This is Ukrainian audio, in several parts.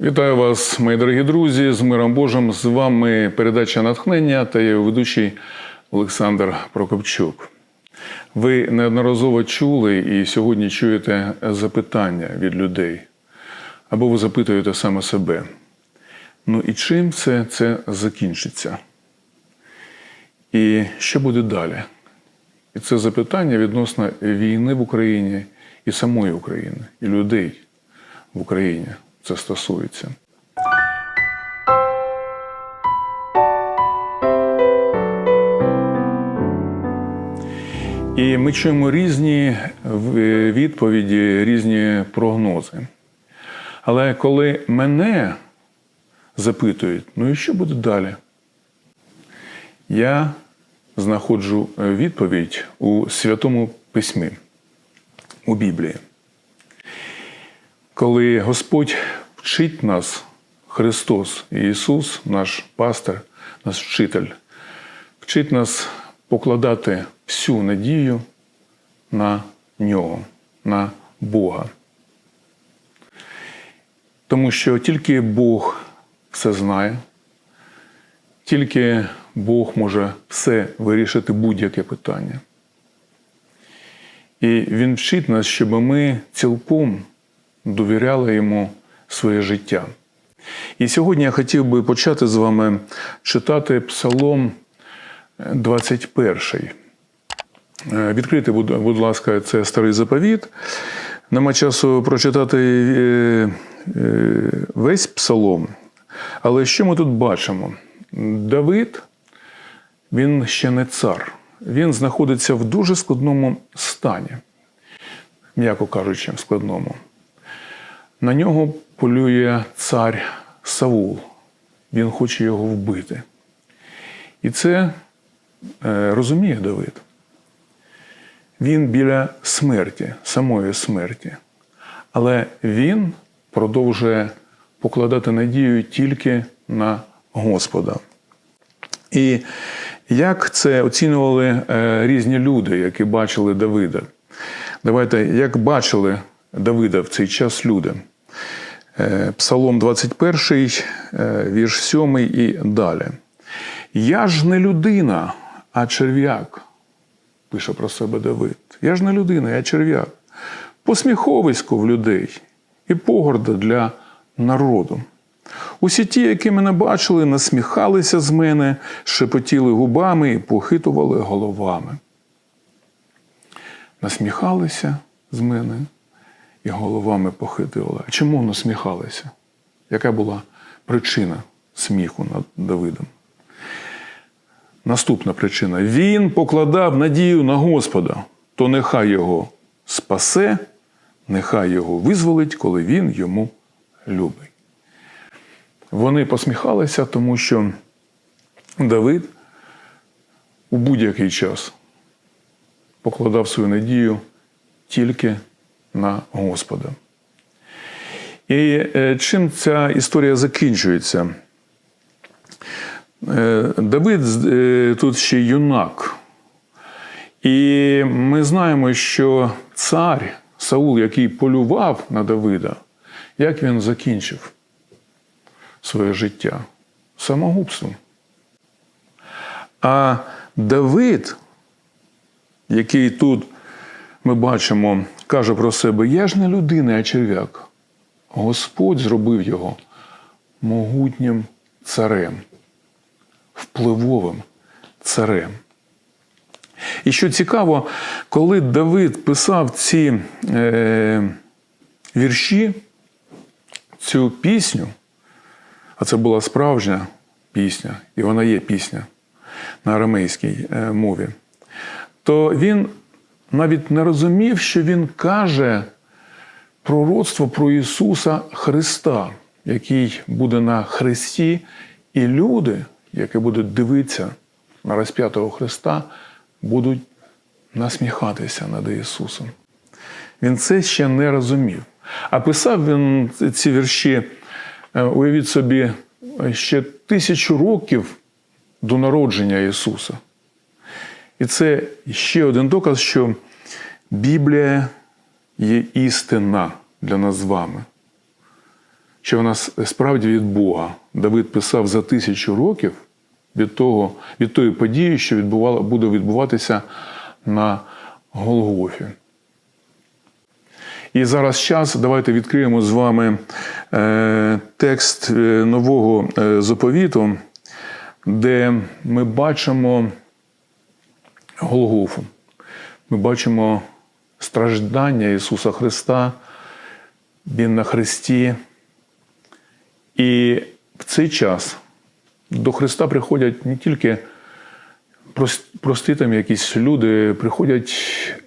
Вітаю вас, мої дорогі друзі, з миром Божим. З вами передача натхнення та я ведучий Олександр Прокопчук. Ви неодноразово чули і сьогодні чуєте запитання від людей, або ви запитуєте саме себе. Ну і чим це, це закінчиться? І що буде далі? І це запитання відносно війни в Україні і самої України, і людей в Україні це стосується. І ми чуємо різні відповіді, різні прогнози. Але коли мене запитують, ну і що буде далі? Я знаходжу відповідь у Святому Письмі, у Біблії. Коли Господь вчить нас, Христос Ісус, наш пастир, наш вчитель, вчить нас покладати всю надію на Нього, на Бога. Тому що тільки Бог все знає, тільки Бог може все вирішити будь-яке питання. І Він вчить нас, щоб ми цілком довіряли йому своє життя. І сьогодні я хотів би почати з вами читати Псалом 21. Е, Відкрити, будь ласка, це старий заповіт. Нема часу прочитати е, е, весь псалом. Але що ми тут бачимо? Давид, він ще не цар. Він знаходиться в дуже складному стані, м'яко кажучи, складному. На нього полює цар Саул. Він хоче його вбити. І це е, розуміє Давид. Він біля смерті, самої смерті. Але він продовжує покладати надію тільки на Господа. І як це оцінювали е, різні люди, які бачили Давида? Давайте, як бачили Давида в цей час люди. Е, Псалом 21, е, вірш 7 і далі. Я ж не людина, а черв'як, пише про себе Давид. Я ж не людина, я черв'як. Посміховисько в людей і погорда для народу. Усі ті, які мене бачили, насміхалися з мене, шепотіли губами і похитували головами. Насміхалися з мене і головами похитували. А чому насміхалися? Яка була причина сміху над Давидом? Наступна причина. Він покладав надію на Господа, то нехай його спасе, нехай його визволить, коли він йому любить. Вони посміхалися, тому що Давид у будь-який час покладав свою надію тільки на Господа. І е, чим ця історія закінчується? Е, Давид е, тут ще юнак. І ми знаємо, що цар Саул, який полював на Давида, як він закінчив своє життя? Самогубством. А Давид, який тут ми бачимо, каже про себе: Я ж не людина, а черв'як. Господь зробив його могутнім царем, впливовим царем. І що цікаво, коли Давид писав ці е, вірші, цю пісню, а це була справжня пісня, і вона є пісня на арамейській е, мові, то він навіть не розумів, що він каже пророцтво про Ісуса Христа, який буде на Христі, і люди, які будуть дивитися на розп'ятого Христа, будуть насміхатися над Ісусом. Він це ще не розумів. А писав він ці вірші, е, уявіть собі, ще тисячу років до народження Ісуса. І це ще один доказ, що Біблія є істина для нас з вами. що вона справді від Бога. Давид писав за тисячу років від, того, від тої події, що відбувала, буде відбуватися на Голгофі. І зараз час. Давайте відкриємо з вами е, текст е, нового е, заповіту, де ми бачимо Голгофу. Ми бачимо страждання Ісуса Христа. Він на Христі. І в цей час до Христа приходять не тільки прос- прості там якісь люди, приходять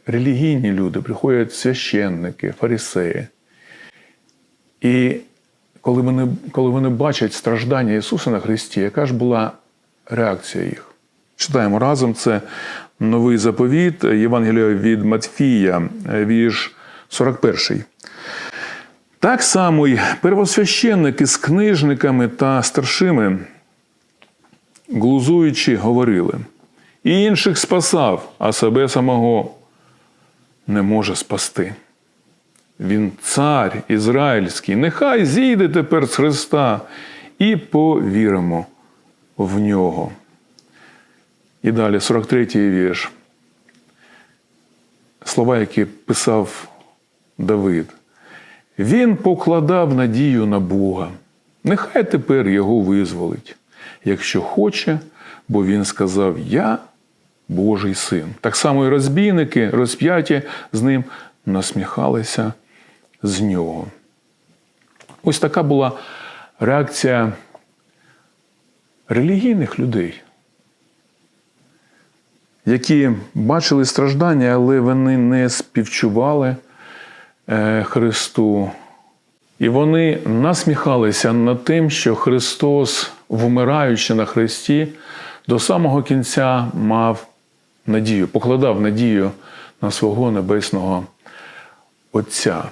релігійні люди, приходять священники, фарисеї. І коли вони, коли вони бачать страждання Ісуса на Христі, яка ж була реакція їх? Читаємо разом це новий заповіт Євангелія від Матфія, е, вірш 41. Так само й первосвященники з книжниками та старшими, глузуючи, говорили, і інших спасав, а себе самого не може спасти. Він цар ізраїльський, нехай зійде тепер з Христа і повіримо в нього. І далі 43-й вірш. Слова, які писав Давид. Він покладав надію на Бога. Нехай тепер його визволить, якщо хоче, бо він сказав: Я Божий син. Так само і розбійники, розп'яті з ним насміхалися з нього. Ось така була реакція релігійних людей, які бачили страждання, але вони не співчували е, Христу. І вони насміхалися над тим, що Христос, вмираючи на Христі, до самого кінця мав надію, покладав надію на свого небесного Отця.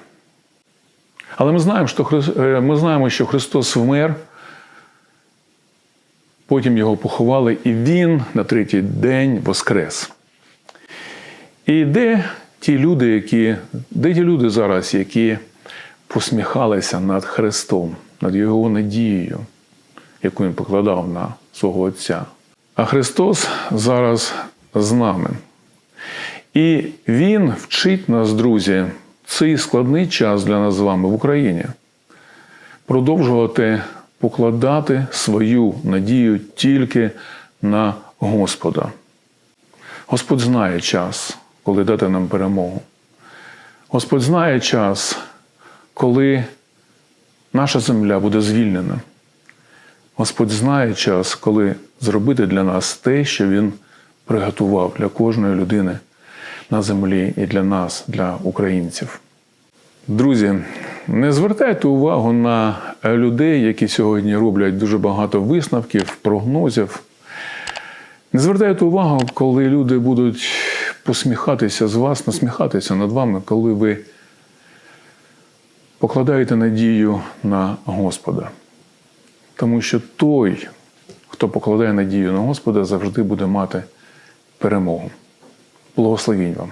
Але ми знаємо, що е, ми знаємо, що Христос вмер, потім його поховали, і Він на третій день воскрес. І де ті люди, які, де ті люди зараз, які посміхалися над Христом, над Його надією, яку він покладав на свого Отця. А Христос зараз з нами. І Він вчить нас, друзі, цей складний час для нас з вами в Україні продовжувати покладати свою надію тільки на Господа. Господь знає час, коли дати нам перемогу. Господь знає час, коли наша земля буде звільнена. Господь знає час, коли зробити для нас те, що Він приготував для кожної людини на землі і для нас, для українців. Друзі, не звертайте увагу на людей, які сьогодні роблять дуже багато висновків, прогнозів. Не звертайте увагу, коли люди будуть посміхатися з вас, насміхатися над вами, коли ви покладаєте надію на Господа. Тому що той, хто покладає надію на Господа, завжди буде мати перемогу. Благословінь вам.